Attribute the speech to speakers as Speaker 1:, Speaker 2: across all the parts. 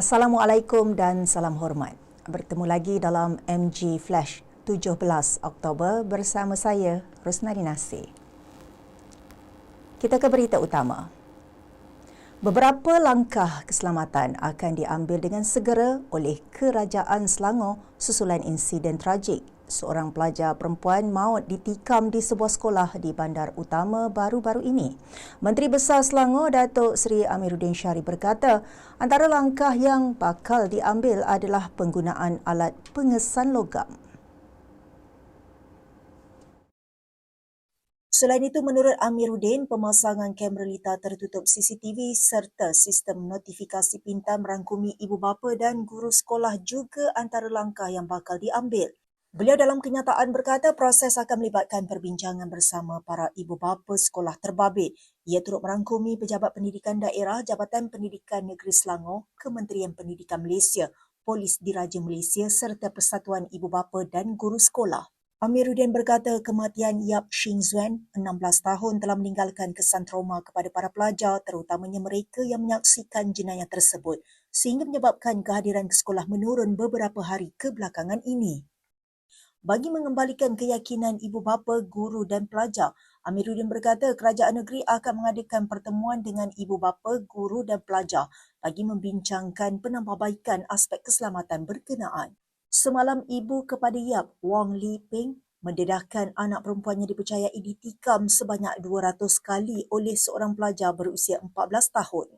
Speaker 1: Assalamualaikum dan salam hormat. Bertemu lagi dalam MG Flash 17 Oktober bersama saya Rosnari Nasir. Kita ke berita utama. Beberapa langkah keselamatan akan diambil dengan segera oleh Kerajaan Selangor susulan insiden tragik seorang pelajar perempuan maut ditikam di sebuah sekolah di bandar utama baru-baru ini. Menteri Besar Selangor Datuk Seri Amiruddin Syari berkata, antara langkah yang bakal diambil adalah penggunaan alat pengesan logam. Selain itu, menurut Amiruddin, pemasangan kamera litar tertutup CCTV serta sistem notifikasi pintar merangkumi ibu bapa dan guru sekolah juga antara langkah yang bakal diambil. Beliau dalam kenyataan berkata proses akan melibatkan perbincangan bersama para ibu bapa sekolah terbabit. Ia turut merangkumi Pejabat Pendidikan Daerah Jabatan Pendidikan Negeri Selangor, Kementerian Pendidikan Malaysia, Polis Diraja Malaysia serta Persatuan Ibu Bapa dan Guru Sekolah. Amiruddin berkata kematian Yap Shing Zuan, 16 tahun, telah meninggalkan kesan trauma kepada para pelajar terutamanya mereka yang menyaksikan jenayah tersebut sehingga menyebabkan kehadiran ke sekolah menurun beberapa hari kebelakangan ini. Bagi mengembalikan keyakinan ibu bapa, guru dan pelajar, Amiruddin berkata kerajaan negeri akan mengadakan pertemuan dengan ibu bapa, guru dan pelajar bagi membincangkan penambahbaikan aspek keselamatan berkenaan. Semalam ibu kepada Yap, Wong Li Peng, mendedahkan anak perempuannya dipercayai ditikam sebanyak 200 kali oleh seorang pelajar berusia 14 tahun.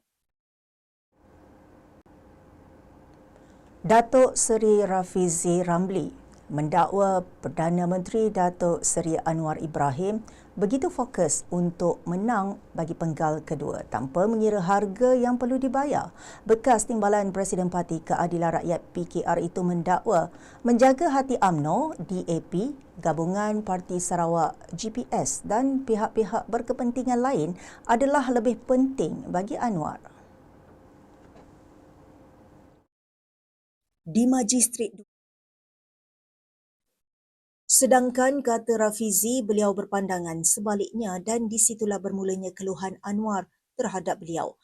Speaker 1: Datuk Seri Rafizi Ramli mendakwa Perdana Menteri Datuk Seri Anwar Ibrahim begitu fokus untuk menang bagi penggal kedua tanpa mengira harga yang perlu dibayar. Bekas Timbalan Presiden Parti Keadilan Rakyat PKR itu mendakwa menjaga hati AMNO, DAP, Gabungan Parti Sarawak GPS dan pihak-pihak berkepentingan lain adalah lebih penting bagi Anwar. Di Magistrat Sedangkan kata Rafizi, beliau berpandangan sebaliknya dan di situlah bermulanya keluhan Anwar terhadap beliau.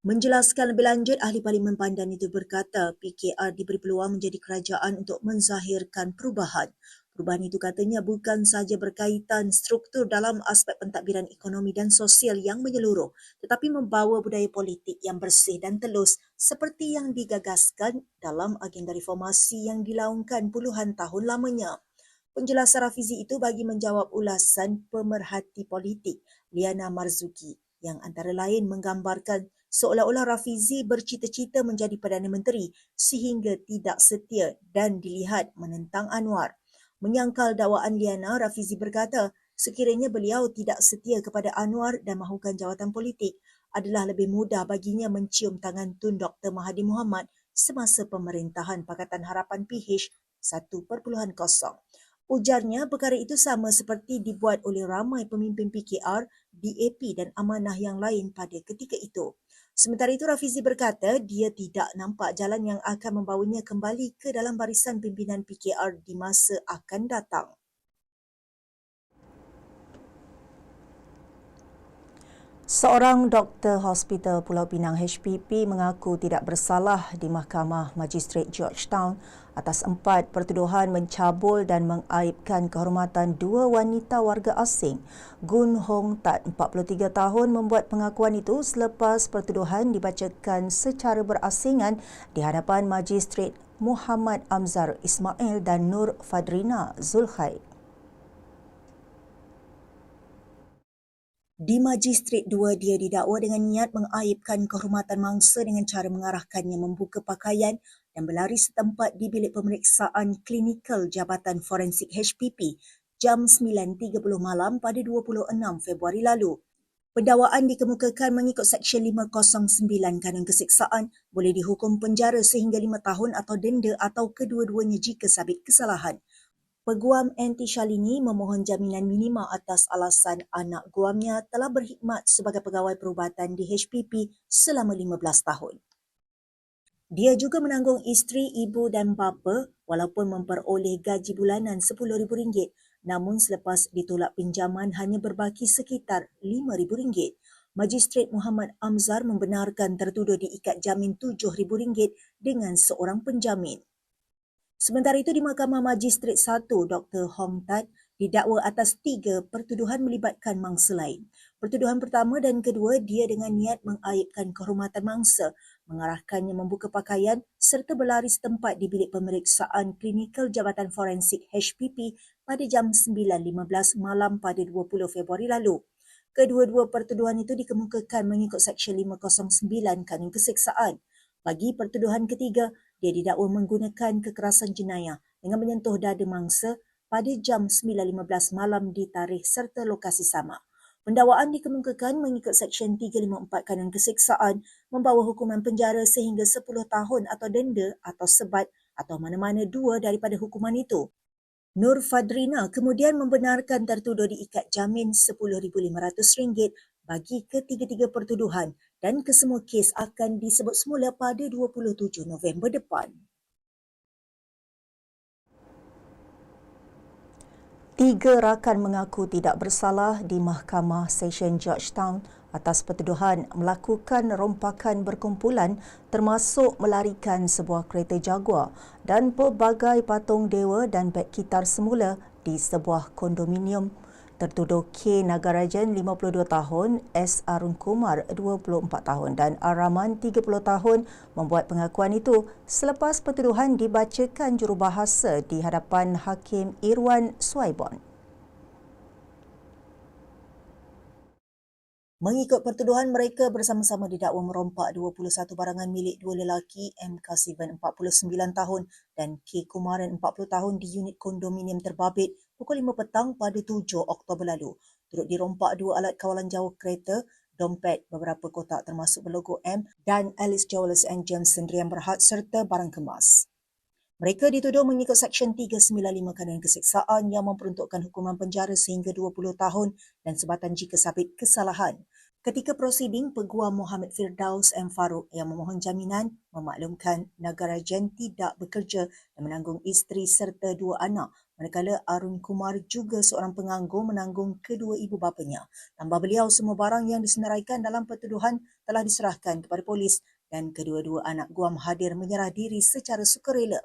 Speaker 1: Menjelaskan lebih lanjut, Ahli Parlimen Pandan itu berkata PKR diberi peluang menjadi kerajaan untuk menzahirkan perubahan. Perubahan itu katanya bukan sahaja berkaitan struktur dalam aspek pentadbiran ekonomi dan sosial yang menyeluruh, tetapi membawa budaya politik yang bersih dan telus seperti yang digagaskan dalam agenda reformasi yang dilaungkan puluhan tahun lamanya. Penjelasan Rafizi itu bagi menjawab ulasan pemerhati politik Liana Marzuki yang antara lain menggambarkan seolah-olah Rafizi bercita-cita menjadi Perdana Menteri sehingga tidak setia dan dilihat menentang Anwar. Menyangkal dakwaan Liana, Rafizi berkata sekiranya beliau tidak setia kepada Anwar dan mahukan jawatan politik, adalah lebih mudah baginya mencium tangan Tun Dr. Mahathir Mohamad semasa pemerintahan Pakatan Harapan PH 1.0. Ujarnya perkara itu sama seperti dibuat oleh ramai pemimpin PKR, DAP dan amanah yang lain pada ketika itu. Sementara itu Rafizi berkata dia tidak nampak jalan yang akan membawanya kembali ke dalam barisan pimpinan PKR di masa akan datang. Seorang doktor Hospital Pulau Pinang HPP mengaku tidak bersalah di Mahkamah Magistrat Georgetown atas empat pertuduhan mencabul dan mengaibkan kehormatan dua wanita warga asing. Gun Hong Tat, 43 tahun, membuat pengakuan itu selepas pertuduhan dibacakan secara berasingan di hadapan Magistrat Muhammad Amzar Ismail dan Nur Fadrina Zulkhair. Di Magistrat 2, dia didakwa dengan niat mengaibkan kehormatan mangsa dengan cara mengarahkannya membuka pakaian dan berlari setempat di bilik pemeriksaan klinikal Jabatan Forensik HPP jam 9.30 malam pada 26 Februari lalu. Pendakwaan dikemukakan mengikut Seksyen 509 Kanun Keseksaan boleh dihukum penjara sehingga 5 tahun atau denda atau kedua-duanya jika sabit kesalahan. Peguam Anti Shalini memohon jaminan minima atas alasan anak guamnya telah berkhidmat sebagai pegawai perubatan di HPP selama 15 tahun. Dia juga menanggung isteri, ibu dan bapa walaupun memperoleh gaji bulanan RM10,000 namun selepas ditolak pinjaman hanya berbaki sekitar RM5,000. Magistrat Muhammad Amzar membenarkan tertuduh diikat jamin RM7,000 dengan seorang penjamin. Sementara itu di Mahkamah Magistrat 1, Dr. Hong Tat didakwa atas tiga pertuduhan melibatkan mangsa lain. Pertuduhan pertama dan kedua, dia dengan niat mengaibkan kehormatan mangsa, mengarahkannya membuka pakaian serta berlari setempat di bilik pemeriksaan klinikal Jabatan Forensik HPP pada jam 9.15 malam pada 20 Februari lalu. Kedua-dua pertuduhan itu dikemukakan mengikut Seksyen 509 Kanun Keseksaan. Bagi pertuduhan ketiga, dia didakwa menggunakan kekerasan jenayah dengan menyentuh dada mangsa pada jam 9.15 malam di tarikh serta lokasi sama. Pendakwaan dikemukakan mengikut Seksyen 354 Kanun Keseksaan membawa hukuman penjara sehingga 10 tahun atau denda atau sebat atau mana-mana dua daripada hukuman itu. Nur Fadrina kemudian membenarkan tertuduh diikat jamin RM10,500 bagi ketiga-tiga pertuduhan dan kesemua kes akan disebut semula pada 27 November depan. Tiga rakan mengaku tidak bersalah di Mahkamah Session Georgetown atas pertuduhan melakukan rompakan berkumpulan termasuk melarikan sebuah kereta Jaguar dan pelbagai patung dewa dan beg kitar semula di sebuah kondominium tertuduh K. Nagarajan 52 tahun, S. Arun Kumar 24 tahun dan Araman 30 tahun membuat pengakuan itu selepas pertuduhan dibacakan jurubahasa di hadapan Hakim Irwan Swaibon. Mengikut pertuduhan mereka bersama-sama didakwa merompak 21 barangan milik dua lelaki M. Kasivan 49 tahun dan K. Kumaran 40 tahun di unit kondominium terbabit pukul 5 petang pada 7 Oktober lalu. Turut dirompak dua alat kawalan jauh kereta, dompet, beberapa kotak termasuk berlogo M dan Alice Jewelers and Gems Sendirian Berhad serta barang kemas. Mereka dituduh mengikut Seksyen 395 Kanun Keseksaan yang memperuntukkan hukuman penjara sehingga 20 tahun dan sebatan jika sabit kesalahan. Ketika prosiding, Peguam Muhammad Firdaus M. Farouk yang memohon jaminan memaklumkan negara Jen tidak bekerja dan menanggung isteri serta dua anak manakala Arun Kumar juga seorang penganggur menanggung kedua ibu bapanya. Tambah beliau, semua barang yang disenaraikan dalam pertuduhan telah diserahkan kepada polis dan kedua-dua anak Guam hadir menyerah diri secara sukarela.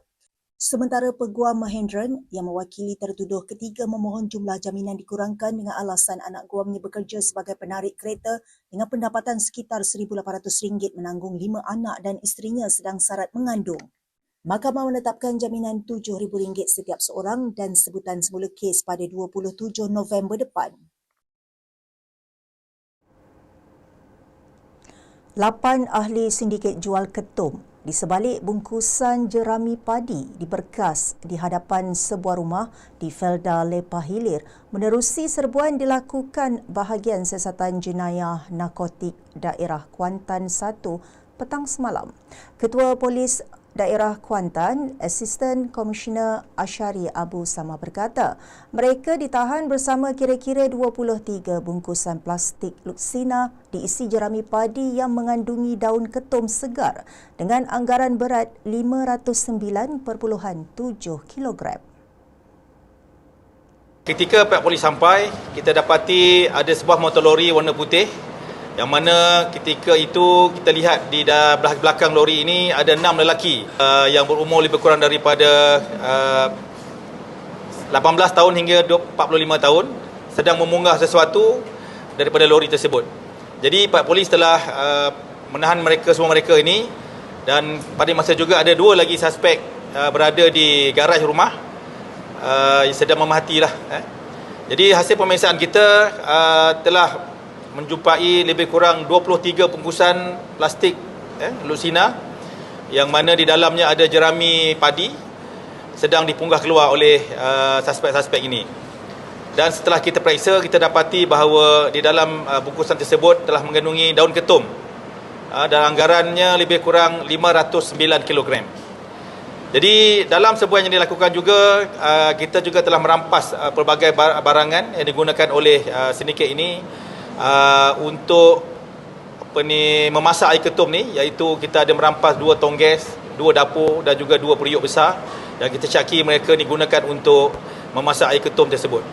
Speaker 1: Sementara Peguam Mahendran yang mewakili tertuduh ketiga memohon jumlah jaminan dikurangkan dengan alasan anak guamnya bekerja sebagai penarik kereta dengan pendapatan sekitar RM1,800 menanggung lima anak dan isterinya sedang syarat mengandung. Mahkamah menetapkan jaminan RM7,000 setiap seorang dan sebutan semula kes pada 27 November depan. Lapan ahli sindiket jual ketum di sebalik bungkusan jerami padi diberkas di hadapan sebuah rumah di Felda Lepah Hilir menerusi serbuan dilakukan bahagian siasatan jenayah narkotik daerah Kuantan 1 petang semalam. Ketua Polis Daerah Kuantan, Assistant Commissioner Ashari Abu Sama berkata, mereka ditahan bersama kira-kira 23 bungkusan plastik luksina diisi jerami padi yang mengandungi daun ketum segar dengan anggaran berat 509.7 kg.
Speaker 2: Ketika pihak polis sampai, kita dapati ada sebuah motor lori warna putih yang mana ketika itu kita lihat di belakang lori ini ada enam lelaki uh, yang berumur lebih kurang daripada uh, 18 tahun hingga 45 tahun sedang memunggah sesuatu daripada lori tersebut. Jadi Pak Polis telah uh, menahan mereka semua mereka ini dan pada masa juga ada dua lagi suspek uh, berada di garaj rumah uh, sedang memahatilah. Eh. Jadi hasil pemeriksaan kita uh, telah menjumpai lebih kurang 23 bungkusan plastik eh, lusina yang mana di dalamnya ada jerami padi sedang dipunggah keluar oleh uh, suspek-suspek ini. Dan setelah kita periksa, kita dapati bahawa di dalam uh, bungkusan tersebut telah mengandungi daun ketum uh, dan anggarannya lebih kurang 509 kg. Jadi dalam sebuah yang dilakukan juga, uh, kita juga telah merampas uh, pelbagai barangan yang digunakan oleh uh, sindiket ini uh, untuk apa ni memasak air ketum ni iaitu kita ada merampas dua tong gas, dua dapur dan juga dua periuk besar dan kita caki mereka digunakan untuk memasak air ketum tersebut.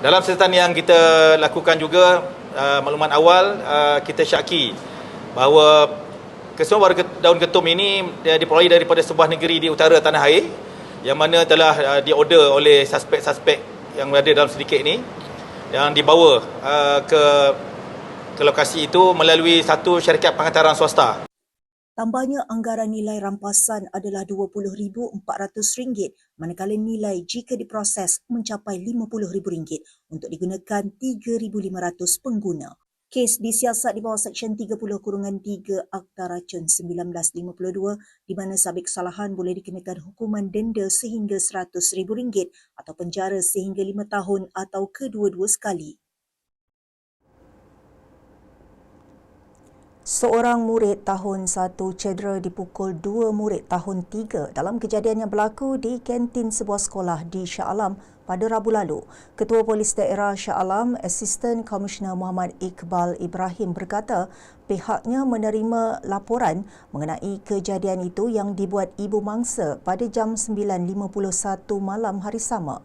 Speaker 2: Dalam siasatan yang kita lakukan juga uh, maklumat awal uh, kita syaki bahawa kesemua warga daun ketum ini diperoleh daripada sebuah negeri di utara tanah air yang mana telah uh, diorder oleh suspek-suspek yang berada dalam sedikit ini yang dibawa uh, ke ke lokasi itu melalui satu syarikat pengantaran swasta.
Speaker 1: Tambahnya anggaran nilai rampasan adalah RM20,400 manakala nilai jika diproses mencapai RM50,000 untuk digunakan 3,500 pengguna. Kes disiasat di bawah Seksyen 30 kurungan 3 Akta Racun 1952 di mana sabit kesalahan boleh dikenakan hukuman denda sehingga RM100,000 atau penjara sehingga 5 tahun atau kedua-dua sekali. Seorang murid tahun 1 cedera dipukul dua murid tahun 3 dalam kejadian yang berlaku di kantin sebuah sekolah di Shah Alam pada Rabu lalu. Ketua Polis Daerah Shah Alam, Assistant Commissioner Muhammad Iqbal Ibrahim berkata pihaknya menerima laporan mengenai kejadian itu yang dibuat ibu mangsa pada jam 9.51 malam hari sama.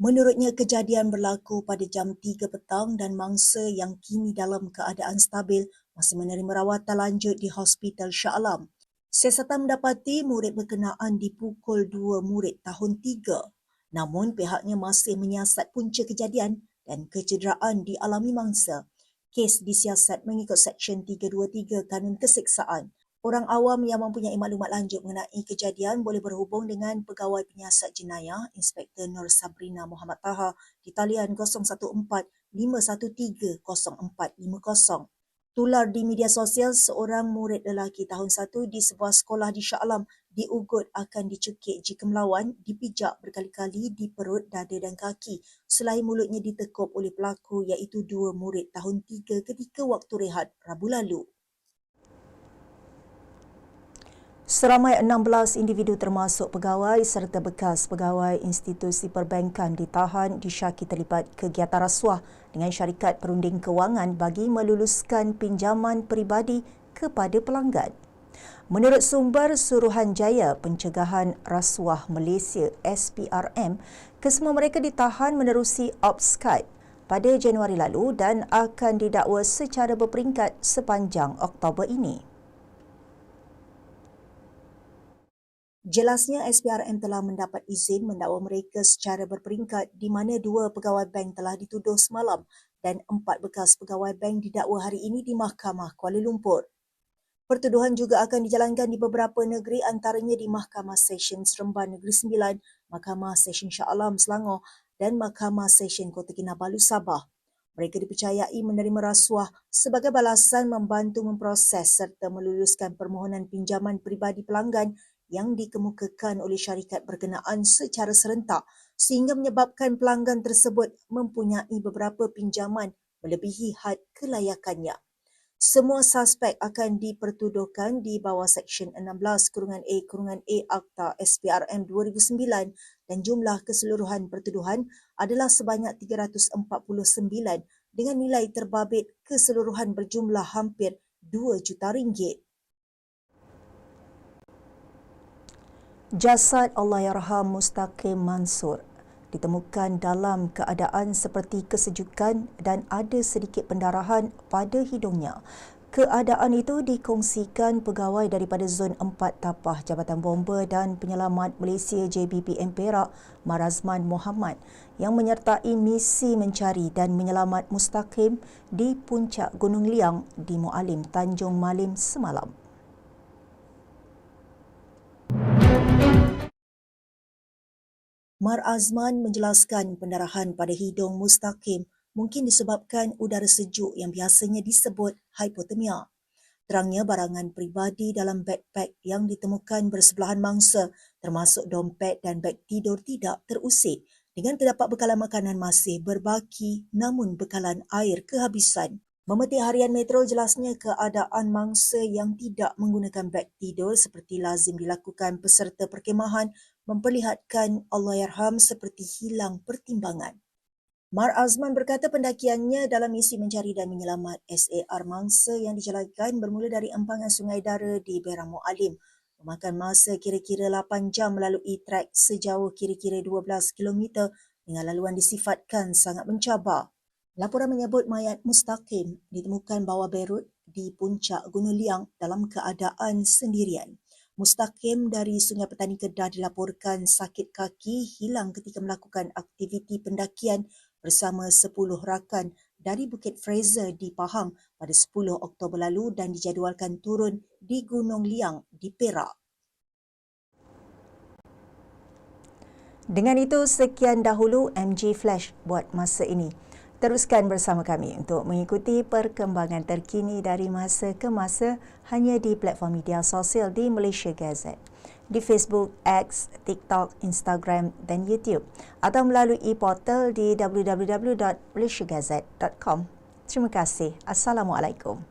Speaker 1: Menurutnya kejadian berlaku pada jam 3 petang dan mangsa yang kini dalam keadaan stabil masih menerima rawatan lanjut di Hospital Shah Alam. Siasatan mendapati murid berkenaan dipukul dua murid tahun 3. Namun pihaknya masih menyiasat punca kejadian dan kecederaan dialami mangsa. Kes disiasat mengikut Seksyen 323 Kanun Keseksaan Orang awam yang mempunyai maklumat lanjut mengenai kejadian boleh berhubung dengan Pegawai Penyiasat Jenayah Inspektor Nur Sabrina Muhammad Taha di talian 014-513-0450. Tular di media sosial, seorang murid lelaki tahun 1 di sebuah sekolah di Shah Alam diugut akan dicekik jika melawan, dipijak berkali-kali di perut, dada dan kaki selain mulutnya ditekup oleh pelaku iaitu dua murid tahun 3 ketika waktu rehat Rabu lalu. Seramai 16 individu termasuk pegawai serta bekas pegawai institusi perbankan ditahan disyaki terlibat kegiatan rasuah dengan syarikat perunding kewangan bagi meluluskan pinjaman peribadi kepada pelanggan. Menurut sumber Suruhanjaya Pencegahan Rasuah Malaysia SPRM, kesemua mereka ditahan menerusi Skype pada Januari lalu dan akan didakwa secara berperingkat sepanjang Oktober ini. Jelasnya SPRM telah mendapat izin mendakwa mereka secara berperingkat di mana dua pegawai bank telah dituduh semalam dan empat bekas pegawai bank didakwa hari ini di Mahkamah Kuala Lumpur. Pertuduhan juga akan dijalankan di beberapa negeri antaranya di Mahkamah Session Seremban Negeri Sembilan, Mahkamah Session Shah Alam Selangor dan Mahkamah Session Kota Kinabalu Sabah. Mereka dipercayai menerima rasuah sebagai balasan membantu memproses serta meluluskan permohonan pinjaman peribadi pelanggan yang dikemukakan oleh syarikat berkenaan secara serentak sehingga menyebabkan pelanggan tersebut mempunyai beberapa pinjaman melebihi had kelayakannya. Semua suspek akan dipertuduhkan di bawah Seksyen 16 kurungan A kurungan A Akta SPRM 2009 dan jumlah keseluruhan pertuduhan adalah sebanyak 349 dengan nilai terbabit keseluruhan berjumlah hampir 2 juta ringgit. Jasad Allahyarham Mustaqim Mansur ditemukan dalam keadaan seperti kesejukan dan ada sedikit pendarahan pada hidungnya. Keadaan itu dikongsikan pegawai daripada Zon 4 Tapah Jabatan Bomba dan Penyelamat Malaysia JBPM Perak Marazman Muhammad yang menyertai misi mencari dan menyelamat Mustaqim di puncak Gunung Liang di Mualim Tanjung Malim semalam. Mar Azman menjelaskan pendarahan pada hidung mustaqim mungkin disebabkan udara sejuk yang biasanya disebut hipotermia. Terangnya barangan peribadi dalam backpack yang ditemukan bersebelahan mangsa termasuk dompet dan beg tidur tidak terusik dengan terdapat bekalan makanan masih berbaki namun bekalan air kehabisan. Memetik harian Metro jelasnya keadaan mangsa yang tidak menggunakan beg tidur seperti lazim dilakukan peserta perkemahan memperlihatkan Allahyarham seperti hilang pertimbangan. Mar Azman berkata pendakiannya dalam misi mencari dan menyelamat SAR Mangsa yang dijalankan bermula dari empangan Sungai Dara di Beramo Alim memakan masa kira-kira 8 jam melalui trek sejauh kira-kira 12 km dengan laluan disifatkan sangat mencabar. Laporan menyebut mayat Mustaqim ditemukan bawah berut di puncak Gunung Liang dalam keadaan sendirian. Mustaqim dari Sungai Petani Kedah dilaporkan sakit kaki hilang ketika melakukan aktiviti pendakian bersama 10 rakan dari Bukit Fraser di Pahang pada 10 Oktober lalu dan dijadualkan turun di Gunung Liang di Perak. Dengan itu, sekian dahulu MG Flash buat masa ini. Teruskan bersama kami untuk mengikuti perkembangan terkini dari masa ke masa hanya di platform media sosial di Malaysia Gazette. Di Facebook, X, TikTok, Instagram dan YouTube atau melalui portal di www.malaysiagazette.com. Terima kasih. Assalamualaikum.